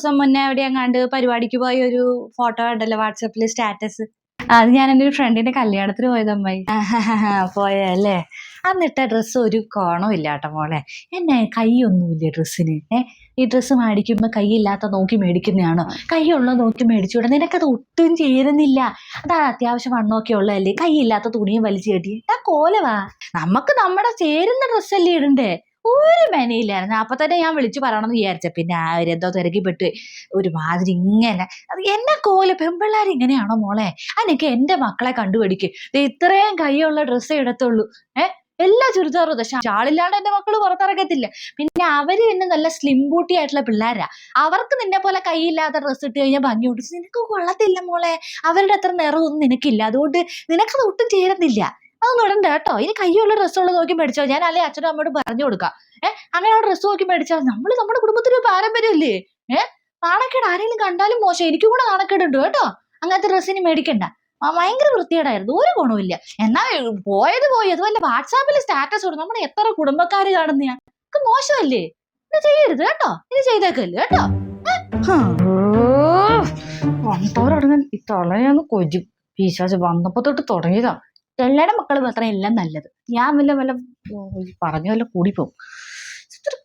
ദിവസം മുന്നേ എവിടെ കണ്ട് പരിപാടിക്ക് പോയ ഒരു ഫോട്ടോ ഉണ്ടല്ലോ വാട്സപ്പിൽ സ്റ്റാറ്റസ് അത് ഞാൻ എന്റെ ഒരു ഫ്രണ്ടിന്റെ കല്യാണത്തിന് പോയത് അമ്മായി. പോയല്ലേ അന്നിട്ട ഡ്രസ്സ് ഒരു കോണവും ഇല്ല കേട്ടോ മോളെ. എന്നെ കൈയൊന്നുമില്ല ഡ്രസ്സിന് ഏ? ഈ ഡ്രസ്സ് മേടിക്കുമ്പോൾ കൈയില്ലാത്ത നോക്കി മേടിക്കുന്നതാണോ? കൈയുള്ള നോക്കി മേടിച്ചുകൂടെ? നിനക്കത് ഒട്ടും ചേരുന്നില്ല. അതാ അത്യാവശ്യം വണ്ണമൊക്കെ ഉള്ളതല്ലേ? കൈയില്ലാത്ത തുണിയും വലിച്ചു കെട്ടി. ആ കോലവാ. നമുക്ക് നമ്മുടെ ചേരുന്ന ഡ്രസ്സല്ലേ ഇടണ്ടേ? ഒരു മെനയില്ലായിരുന്നു. അപ്പൊ തന്നെ ഞാൻ വിളിച്ചു പറയണമെന്ന് വിചാരിച്ച. പിന്നെ ആ ഒരു എന്തോ തിരക്കിപ്പെട്ട് ഒരുമാതിരി ഇങ്ങനെ അത് എന്നെ കോല പെമ്പിള്ളാർ ഇങ്ങനെയാണോ മോളെ? അനക്ക് എന്റെ മക്കളെ കണ്ടുപിടിക്ക്. ഇത്രയും കൈയുള്ള ഡ്രസ്സേ എടുത്തുള്ളൂ. ഏ എല്ലാ ചുരിദാറും പക്ഷെ ഷാളില്ലാണ്ട് എന്റെ മക്കൾ പുറത്തിറക്കത്തില്ല. പിന്നെ അവർ പിന്നെ നല്ല സ്ലിം ബൂട്ടി ആയിട്ടുള്ള പിള്ളേരാ. അവർക്ക് നിന്നെ പോലെ കൈയില്ലാത്ത ഡ്രസ്സ് ഇട്ട് കഴിഞ്ഞാൽ ഭംഗി കൊടുത്ത് നിനക്ക് കൊള്ളത്തില്ല മോളെ. അവരുടെ അത്ര നിറമൊന്നും നിനക്കില്ല. അതുകൊണ്ട് നിനക്കത് ഒട്ടും ചേരുന്നില്ല. അതൊന്നും ഇടണ്ട കേട്ടോ. ഇനി കയ്യുള്ള ഡ്രസ്സുകൾ നോക്കി മേടിച്ചോ. ഞാൻ അല്ലെ അച്ഛനും അമ്മയോട് പറഞ്ഞു കൊടുക്കാം. ഏഹ് അങ്ങനെയുള്ള ഡ്രസ്സ് നോക്കി മേടിച്ചാൽ നമ്മൾ നമ്മുടെ കുടുംബത്തിന് പാരമ്പര്യമല്ലേ ഏഹ് നാണക്കേട് ആരെങ്കിലും കണ്ടാലും മോശം. എനിക്കും കൂടെ നാണക്കേടുണ്ട് കേട്ടോ. അങ്ങനത്തെ ഡ്രസ്സിന് മേടിക്കണ്ട. ഭയങ്കര വൃത്തികേടായിരുന്നു. ഒരു ഗുണമില്ല എന്നാ പോയത് പോയി. അതുപോലെ വല്ല വാട്സാപ്പിൽ സ്റ്റാറ്റസ് ഇടും. നമ്മുടെ എത്ര കുടുംബക്കാർ കാണുന്ന മോശമല്ലേ? ഇത് ചെയ്യരുത് കേട്ടോ. ഇത് ചെയ്തേക്കല്ലേ കേട്ടോ. ഈ തളയാന്ന് കൊജി പിശാച് വന്നപ്പോ തൊട്ട് തുടങ്ങിയതാ. എല്ലാരുടെ മക്കൾ മാത്രം എല്ലാം നല്ലത്. ഞാൻ വല്ല വല്ല പറഞ്ഞ വല്ല കൂടി പോകും ഇതൊരു